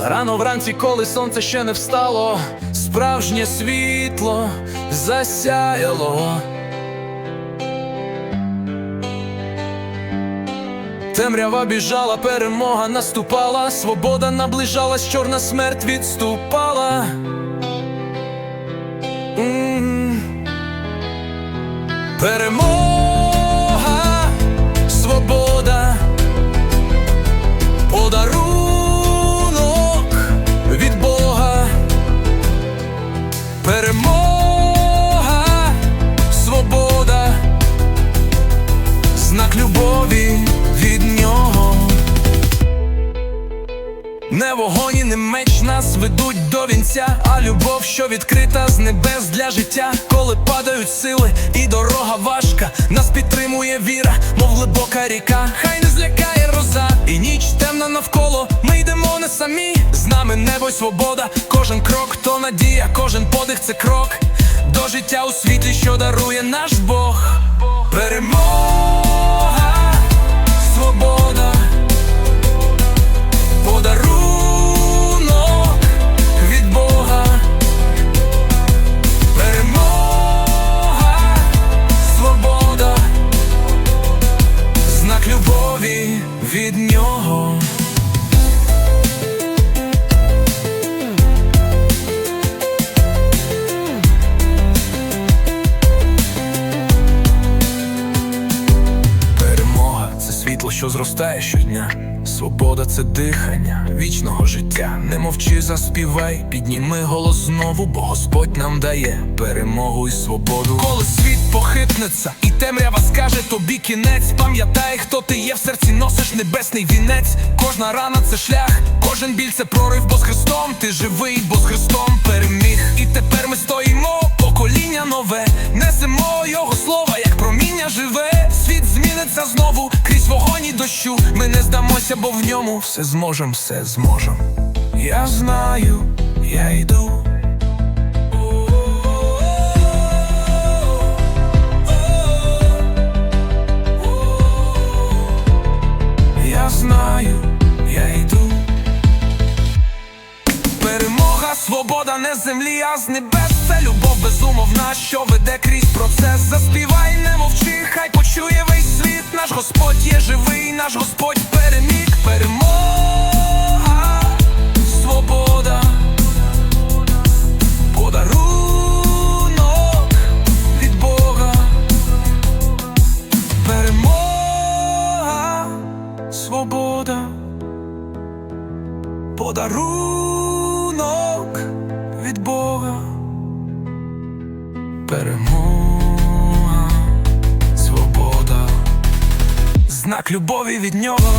Рано вранці, коли сонце ще не встало, справжнє світло засяяло. Темрява біжала, перемога наступала, свобода наближалась, чорна смерть відступала. Знак любові від нього. Не вогонь і не меч нас ведуть до вінця, а любов, що відкрита з небес для життя, коли падають сили, і дорога важка, нас підтримує віра, мов глибока ріка. Хай не злякає роза, і ніч темна навколо. Ми йдемо не самі, з нами небо й свобода. Кожен крок то надія, кожен подих це крок до життя у світлі, що дарує наш Бог. Перемога, що зростає щодня. Свобода це дихання вічного життя. Не мовчи, заспівай, підніми голос знову, бо Господь нам дає перемогу і свободу. Коли світ похитнеться, і темрява скаже тобі кінець. Пам'ятай, хто ти є в серці, носиш небесний вінець. Кожна рана це шлях, кожен біль це прорив, бо з Христом ти живий, бо з Христом переміг. І тепер ми стоїмо, покоління нове, несемо його слова, як проміння живе. Світ зміниться знову дощу. Ми не здамося, бо в ньому все зможем, все зможем. Я знаю, я йду. Я знаю, я йду. Перемога, свобода не землі, а з небес. Це любов безумовна, що веде крізь процес. Подарунок від Бога. Перемога, свобода, знак любові від нього.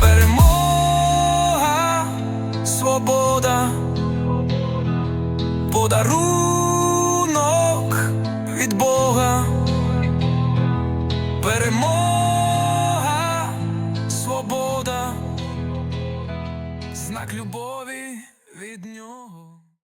Перемога, свобода подарунок від Бога, перемога, свобода, знак любові.